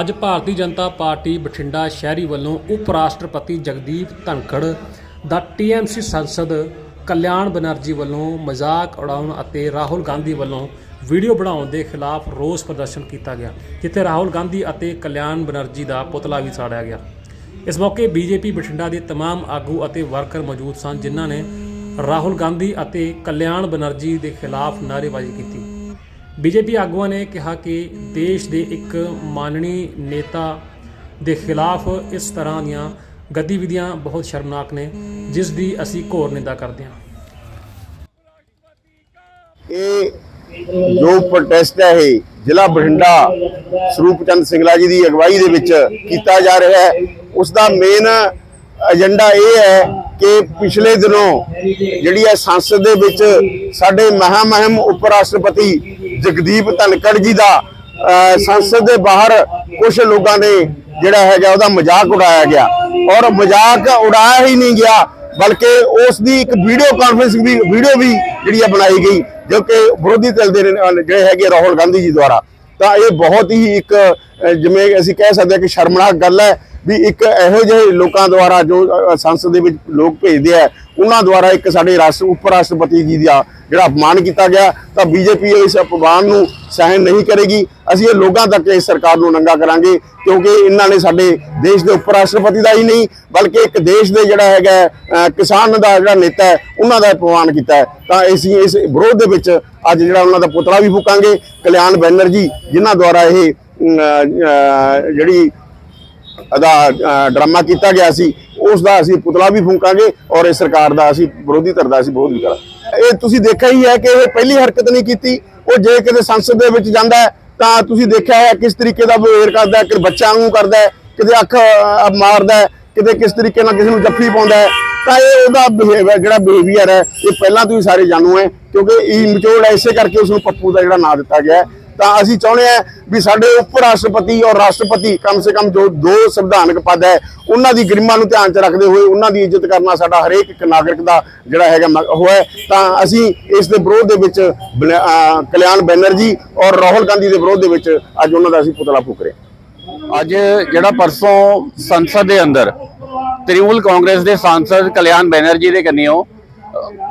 ਅੱਜ ਭਾਰਤੀ ਜਨਤਾ ਪਾਰਟੀ ਬਠਿੰਡਾ ਸ਼ਹਿਰੀ ਵੱਲੋਂ ਉਪ ਰਾਸ਼ਟਰਪਤੀ ਜਗਦੀਪ ਧਨਖੜ ਦਾ ਟੀਐਮਸੀ ਸੰਸਦ ਕਲਿਆਣ ਬਨਰਜੀ ਵੱਲੋਂ ਮਜ਼ਾਕ ਉਡਾਉਣ ਅਤੇ ਰਾਹੁਲ ਗਾਂਧੀ ਵੱਲੋਂ ਵੀਡੀਓ ਬਣਾਉਣ ਦੇ ਖਿਲਾਫ ਰੋਸ ਪ੍ਰਦਰਸ਼ਨ ਕੀਤਾ ਗਿਆ ਜਿੱਥੇ ਰਾਹੁਲ ਗਾਂਧੀ ਅਤੇ ਕਲਿਆਣ ਬਨਰਜੀ ਦਾ ਪੁਤਲਾ ਵੀ ਸਾੜਿਆ ਗਿਆ ਇਸ ਮੌਕੇ ਬੀਜੇਪੀ ਬਠਿੰਡਾ ਦੇ तमाम ਆਗੂ ਅਤੇ ਵਰਕਰ ਮੌਜੂਦ ਸਨ ਜਿਨ੍ਹਾਂ ਨੇ ਰਾਹੁਲ ਗਾਂਧੀ ਅਤੇ ਕਲਿਆਣ ਬਨਰਜੀ ਦੇ ਖਿਲਾਫ ਨਾਅਰੇਬਾਜ਼ੀ ਕੀਤੀ ਬੀਜੇਪੀ ਆਗੂਆਂ ਨੇ ਕਿਹਾ ਕਿ ਦੇਸ਼ ਦੇ ਇੱਕ ਮਾਨਣੀ ਨੇਤਾ ਦੇ ਖਿਲਾਫ ਇਸ ਤਰ੍ਹਾਂ ਦੀਆਂ ਗਤੀਵਿਧੀਆਂ ਬਹੁਤ ਸ਼ਰਮਨਾਕ ਨੇ, ਜਿਸ ਦੀ ਅਸੀਂ ਘੋਰ ਨਿੰਦਾ ਕਰਦੇ ਹਾਂ। ਇਹ ਜੋ ਪ੍ਰੋਟੈਸਟ ਹੈ ਇਹ ਜ਼ਿਲ੍ਹਾ ਬਠਿੰਡਾ ਸਰੂਪ ਚੰਦ ਸਿੰਗਲਾ ਜੀ ਦੀ ਅਗਵਾਈ ਦੇ ਵਿੱਚ ਕੀਤਾ ਜਾ ਰਿਹਾ ਹੈ। ਉਸ ਦਾ ਮੇਨ ਏਜੰਡਾ ਇਹ ਹੈ ਕਿ ਪਿਛਲੇ ਦਿਨੋਂ ਜਿਹੜੀ ਹੈ ਸੰਸਦ ਦੇ ਵਿੱਚ ਸਾਡੇ ਮਹਾਮਹਿਮ ਉਪ ਰਾਸ਼ਟਰਪਤੀ ਜਗਦੀਪ ਧਨਕੜ ਜੀ ਦਾ ਸੰਸਦ ਦੇ ਬਾਹਰ ਕੁਝ ਲੋਕਾਂ ਨੇ ਜਿਹੜਾ ਹੈਗਾ ਉਹਦਾ ਮਜ਼ਾਕ ਉਡਾਇਆ ਗਿਆ। ਔਰ ਮਜ਼ਾਕ ਉਡਾਇਆ ਹੀ ਨਹੀਂ ਗਿਆ, ਬਲਕਿ ਉਸ ਦੀ ਇੱਕ ਵੀਡੀਓ ਕਾਨਫਰੰਸ ਵੀ, ਵੀਡੀਓ ਵੀ ਜਿਹੜੀ ਆ ਬਣਾਈ ਗਈ, ਜੋ ਕਿ ਵਿਰੋਧੀ ਧਿਰ ਦੇ ਜਿਹੜੇ ਹੈਗੇ ਰਾਹੁਲ ਗਾਂਧੀ ਜੀ ਦੁਆਰਾ। ਤਾਂ ਇਹ ਬਹੁਤ ਹੀ ਇੱਕ ਜਿਵੇਂ ਅਸੀਂ ਕਹਿ ਸਕਦੇ ਹਾਂ ਕਿ ਸ਼ਰਮਨਾਕ ਗੱਲ ਹੈ ਵੀ ਇੱਕ ਇਹੋ ਜਿਹੇ ਲੋਕਾਂ ਦੁਆਰਾ ਜੋ ਸੰਸਦ ਦੇ ਵਿੱਚ ਲੋਕ ਭੇਜਦੇ ਆ, ਉਹਨਾਂ ਦੁਆਰਾ ਇੱਕ ਸਾਡੇ ਰਾਸ਼ਟਰ ਉਪ ਰਾਸ਼ਟਰਪਤੀ ਜੀ ਦਾ ਜਿਹੜਾ ਅਪਮਾਨ ਕੀਤਾ ਗਿਆ, ਤਾਂ ਬੀਜੇਪੀ ਇਸ ਅਪਮਾਨ ਨੂੰ ਸਹਿਣ ਨਹੀਂ ਕਰੇਗੀ। ਅਸੀਂ ਇਹ ਲੋਕਾਂ ਤੱਕ ਇਸ ਸਰਕਾਰ ਨੂੰ ਨੰਗਾ ਕਰਾਂਗੇ, ਕਿਉਂਕਿ ਇਹਨਾਂ ਨੇ ਸਾਡੇ ਦੇਸ਼ ਦੇ ਉਪ ਰਾਸ਼ਟਰਪਤੀ ਦਾ ਹੀ ਨਹੀਂ, ਬਲਕਿ ਇੱਕ ਦੇਸ਼ ਦੇ ਜਿਹੜਾ ਹੈਗਾ ਕਿਸਾਨ ਦਾ ਜਿਹੜਾ ਨੇਤਾ ਹੈ, ਉਹਨਾਂ ਦਾ ਅਪਮਾਨ ਕੀਤਾ ਹੈ। ਤਾਂ ਅਸੀਂ ਇਸ ਵਿਰੋਧ ਦੇ ਵਿੱਚ ਅੱਜ ਜਿਹੜਾ ਉਹਨਾਂ ਦਾ ਪੁਤਲਾ ਵੀ ਫੂਕਾਂਗੇ, ਕਲਿਆਣ ਬੈਨਰਜੀ, ਜਿਨ੍ਹਾਂ ਦੁਆਰਾ ਇਹ ਜਿਹੜੀ ਦਾ ਡਰਾਮਾ ਕੀਤਾ ਗਿਆ ਸੀ ਉਸ ਦਾ ਅਸੀਂ ਪੁਤਲਾ ਵੀ ਫੂਕਾਂਗੇ ਔਰ ਇਹ ਸਰਕਾਰ ਦਾ ਅਸੀਂ ਵਿਰੋਧੀ ਧਿਰ ਦਾ ਅਸੀਂ ਵਿਰੋਧ ਵੀ ਕਰਾਂਗੇ। ਇਹ ਤੁਸੀਂ ਦੇਖਿਆ ਹੀ ਹੈ ਕਿ ਇਹ ਪਹਿਲੀ ਹਰਕਤ ਨਹੀਂ ਕੀਤੀ। ਉਹ ਜੇ ਕਿਤੇ ਸੰਸਦ ਦੇ ਵਿੱਚ ਜਾਂਦਾ ਤਾਂ ਤੁਸੀਂ ਦੇਖਿਆ ਹੈ ਕਿਸ ਤਰੀਕੇ ਦਾ ਬਿਹੇਵ ਕਰਦਾ ਹੈ ਕਿ ਬੱਚਾ ਨੂੰ ਕਰਦਾ ਕਿਤੇ ਅੱਖ ਮਾਰਦਾ ਕਿਤੇ ਕਿਸ ਤਰੀਕੇ ਨਾਲ ਕਿਸੇ ਨੂੰ ਜੱਫੀ ਪਾਉਂਦਾ ਤਾਂ ਇਹ ਉਹਦਾ ਬਿਹੇਵੀਅਰ ਜਿਹੜਾ ਬਿਹੇਵੀਅਰ ਹੈ, ਇਹ ਪਹਿਲਾਂ ਤੋਂ ਹੀ ਸਾਰੇ ਜਾਣੂ ਹੈ, ਕਿਉਂਕਿ ਇਹ ਨਿਚੋੜ ਐਸੇ ਕਰਕੇ ਉਸ ਨੂੰ ਪੱਪੂ ਦਾ ਜਿਹੜਾ ਨਾਂ ਦਿੱਤਾ ਗਿਆ ਤਾਂ ਅਸੀਂ ਚਾਹੁੰਦੇ ਹਾਂ ਵੀ ਸਾਡੇ ਉਪ ਰਾਸ਼ਟਰਪਤੀ ਔਰ ਰਾਸ਼ਟਰਪਤੀ ਕਮ ਸੇ ਕਮ ਜੋ ਦੋ ਸੰਵਿਧਾਨਕ ਪਦ ਹੈ, ਉਹਨਾਂ ਦੀ ਗਰਿਮਾ ਨੂੰ ਧਿਆਨ 'ਚ ਰੱਖਦੇ ਹੋਏ ਉਹਨਾਂ ਦੀ ਇੱਜ਼ਤ ਕਰਨਾ ਸਾਡਾ ਹਰੇਕ ਇੱਕ ਨਾਗਰਿਕ ਦਾ ਜਿਹੜਾ ਹੈਗਾ ਮ- ਉਹ ਹੈ। ਤਾਂ ਅਸੀਂ ਇਸ ਦੇ ਵਿਰੋਧ ਦੇ ਵਿੱਚ ਕਲਿਆਣ ਬੈਨਰਜੀ ਔਰ ਰਾਹੁਲ ਗਾਂਧੀ ਦੇ ਵਿਰੋਧ ਦੇ ਵਿੱਚ ਅੱਜ ਉਹਨਾਂ ਦਾ ਅਸੀਂ ਪੁਤਲਾ ਫੂਕ ਰਹੇ ਅੱਜ ਜਿਹੜਾ ਪਰਸੋਂ ਸੰਸਦ ਦੇ ਅੰਦਰ ਤ੍ਰਿਣਮੂਲ ਕਾਂਗਰਸ ਦੇ ਸਾਂਸਦ ਕਲਿਆਣ ਬੈਨਰਜੀ ਦੇ ਕੰਨਿਓ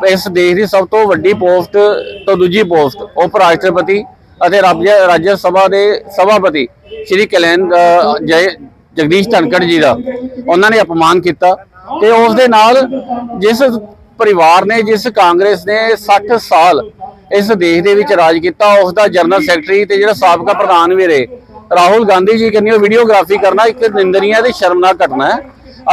ਇਸ ਦੇਸ਼ ਦੀ ਸਭ ਤੋਂ ਵੱਡੀ ਪੋਸਟ ਤੋਂ ਦੂਜੀ ਪੋਸਟ ਉਪ ਰਾਸ਼ਟਰਪਤੀ ਅਤੇ ਰਾਜ ਸਭਾ ਦੇ ਸਭਾਪਤੀ ਸ਼੍ਰੀ ਕਲਿਆਣ ਜੈ, ਜਗਦੀਸ਼ ਧਨਕੜ ਜੀ ਦਾ। ਉਹਨਾਂ ਨੇ ਅਪਮਾਨ ਕੀਤਾ ਤੇ ਉਸ ਦੇ ਨਾਲ ਜਿਸ ਪਰਿਵਾਰ ਨੇ, ਜਿਸ ਕਾਂਗਰਸ ਨੇ 60 ਸਾਲ ਇਸ ਦੇਸ਼ ਦੇ ਵਿੱਚ ਰਾਜ ਕੀਤਾ, ਉਸ ਦਾ ਜਨਰਲ ਸੈਕਟਰੀ ਤੇ ਜਿਹੜਾ ਸਾਬਕਾ ਪ੍ਰਧਾਨ ਵੀ ਰਹੇ। ਰਾਹੁਲ ਗਾਂਧੀ ਜੀ ਕੰਨੀ ਵੀਡੀਓਗ੍ਰਾਫੀ ਕਰਨਾ ਇੱਕ ਨਿੰਦਨੀय ਤੇ ਸ਼ਰਮਨਾਕ ਘਟਨਾ ਹੈ।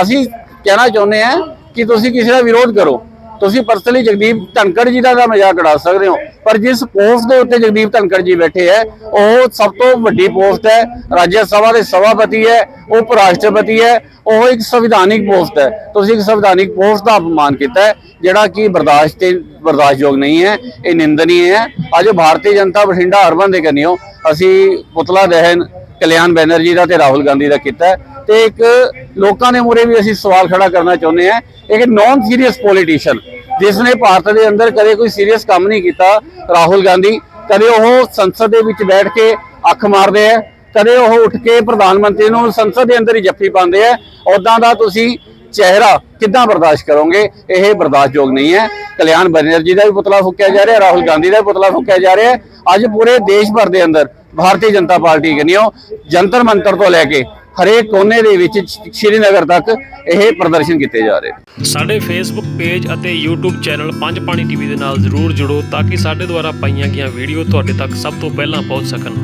ਅਸੀਂ ਕਹਿਣਾ ਚਾਹੁੰਦੇ ਹਾਂ ਕਿ ਤੁਸੀਂ ਕਿਸੇ ਦਾ ਵਿਰੋਧ ਕਰੋ। ਤੁਸੀਂ ਪਰਸਨਲੀ ਜਗਦੀਪ ਧਨਕੜ ਜੀ ਦਾ ਤਾਂ ਮਜ਼ਾਕ ਉਡਾ ਸਕਦੇ ਹੋ, ਪਰ ਜਿਸ ਪੋਸਟ ਦੇ ਉੱਤੇ ਜਗਦੀਪ ਧਨਕੜ ਜੀ ਬੈਠੇ ਹੈ, ਉਹ ਸਭ ਤੋਂ ਵੱਡੀ ਪੋਸਟ ਹੈ, ਰਾਜ ਸਭਾ ਦੇ ਸਭਾਪਤੀ ਹੈ ਉਪ ਰਾਸ਼ਟਰਪਤੀ ਹੈ, ਉਹ ਇੱਕ ਸੰਵਿਧਾਨਿਕ ਪੋਸਟ ਹੈ। ਤੁਸੀਂ ਇੱਕ ਸੰਵਿਧਾਨਿਕ ਪੋਸਟ ਦਾ ਅਪਮਾਨ ਕੀਤਾ ਹੈ, ਜਿਹੜਾ ਕਿ ਬਰਦਾਸ਼ਤ ਤੇ ਬਰਦਾਸ਼ਤਯੋਗ ਨਹੀਂ ਹੈ, ਇਹ ਨਿੰਦਨੀय ਹੈ। ਅੱਜ ਭਾਰਤੀ ਜਨਤਾ ਬਠਿੰਡਾ ਅਰਬਨ ਦੇ ਕੰਨਿਓ ਅਸੀਂ ਪੁਤਲਾ ਦਹਨ, ਕਲਿਆਣ ਬੈਨਰਜੀ ਦਾ ਤੇ ਰਾਹੁਲ ਗਾਂਧੀ ਦਾ ਕੀਤਾ ਤੇ ਇੱਕ ਲੋਕਾਂ ਦੇ ਮੂਹਰੇ ਵੀ ਅਸੀਂ ਸਵਾਲ ਖੜਾ ਕਰਨਾ ਚਾਹੁੰਦੇ ਹਾਂ, ਇੱਕ ਨੌਨ ਸੀਰੀਅਸ ਪੋਲੀਟੀਸ਼ੀਅਨ ਜਿਸ ਨੇ ਭਾਰਤ ਦੇ ਅੰਦਰ ਕਦੇ ਕੋਈ ਸੀਰੀਅਸ ਕੰਮ ਨਹੀਂ ਕੀਤਾ, ਰਾਹੁਲ ਗਾਂਧੀ, ਕਦੇ ਉਹ ਸੰਸਦ ਦੇ ਵਿੱਚ ਬੈਠ ਕੇ ਅੱਖ ਮਾਰਦੇ ਆ, ਕਦੇ ਉਹ ਉੱਠ ਕੇ ਪ੍ਰਧਾਨ ਮੰਤਰੀ ਨੂੰ ਸੰਸਦ ਦੇ ਅੰਦਰ ਹੀ ਜੱਫੀ ਪਾਉਂਦੇ ਆ ਉਦਾਂ ਦਾ ਤੁਸੀਂ ਚਿਹਰਾ ਕਿੱਦਾਂ ਬਰਦਾਸ਼ਤ ਕਰੋਗੇ? ਇਹ ਬਰਦਾਸ਼ਤਯੋਗ ਨਹੀਂ ਹੈ। ਕਲਿਆਣ ਬੈਨਰਜੀ ਦਾ ਵੀ ਪੁਤਲਾ ਫੂਕਿਆ ਜਾ ਰਿਹਾ, ਰਾਹੁਲ ਗਾਂਧੀ ਦਾ ਵੀ ਪੁਤਲਾ ਫੂਕਿਆ ਜਾ ਰਿਹਾ। ਅੱਜ ਪੂਰੇ ਦੇਸ਼ ਭਰ ਦੇ ਅੰਦਰ ਭਾਰਤੀ ਜਨਤਾ ਪਾਰਟੀ ਕਹਿੰਦੇ ਜੰਤਰ ਮੰਤਰ ਤੋਂ ਲੈ ਕੇ ਹਰੇਕ ਕੋਨੇ ਦੇ ਵਿੱਚ ਸ਼੍ਰੀਨਗਰ ਤੱਕ ਇਹ ਪ੍ਰਦਰਸ਼ਨ ਕੀਤੇ ਜਾ ਰਹੇ ਸਾਡੇ ਫੇਸਬੁੱਕ ਪੇਜ ਅਤੇ YouTube channel Panj Pani TV ਦੇ ਨਾਲ ਜਰੂਰ ਜੁੜੋ ਤਾਂ ਕਿ ਸਾਡੇ ਦੁਆਰਾ ਪਾਈਆਂ ਗਈਆਂ ਵੀਡੀਓ ਤੁਹਾਡੇ ਤੱਕ ਸਭ ਤੋਂ ਪਹਿਲਾਂ ਪਹੁੰਚ ਸਕਣ।